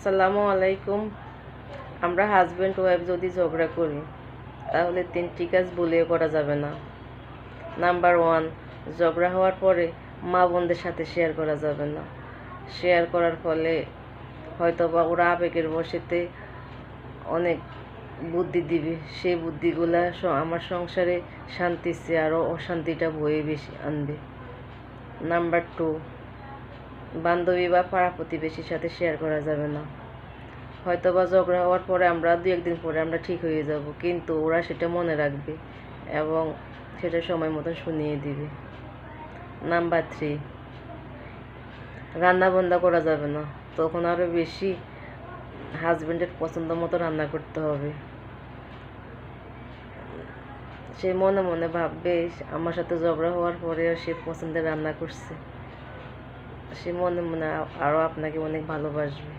আসসালামু আলাইকুম। আমরা হাজব্যান্ড ওয়াইফ যদি ঝগড়া করি, তাহলে তিনটি কাজ ভুলেও করা যাবে না। নাম্বার ওয়ান ঝগড়া হওয়ার পরে মা বোনদের সাথে শেয়ার করা যাবে না। শেয়ার করার ফলে হয়তো বা ওরা আবেগের বসেতে অনেক বুদ্ধি দিবে। সেই বুদ্ধিগুলা আমার সংসারে শান্তি চেয়ে আরও অশান্তিটা বয়ে বেশি আনবে। নাম্বার টু বান্ধবী বা পাড়া প্রতিবেশীর সাথে শেয়ার করা যাবে না। হয়তো বা ঝগড়া হওয়ার পরে আমরা দু একদিন পরে আমরা ঠিক হয়ে যাব, কিন্তু ওরা সেটা মনে রাখবে এবং সেটা সময় মতন শুনিয়ে দিবে। নাম্বার থ্রি রান্না বান্না করা যাবে না। তখন আরও বেশি হাজব্যান্ডের পছন্দ মতো রান্না করতে হবে। সে মনে মনে ভাববে, আমার সাথে ঝগড়া হওয়ার পরেও সে পছন্দের রান্না করছে। সে মনে মনে আরও আপনাকে অনেক ভালোবাসবে।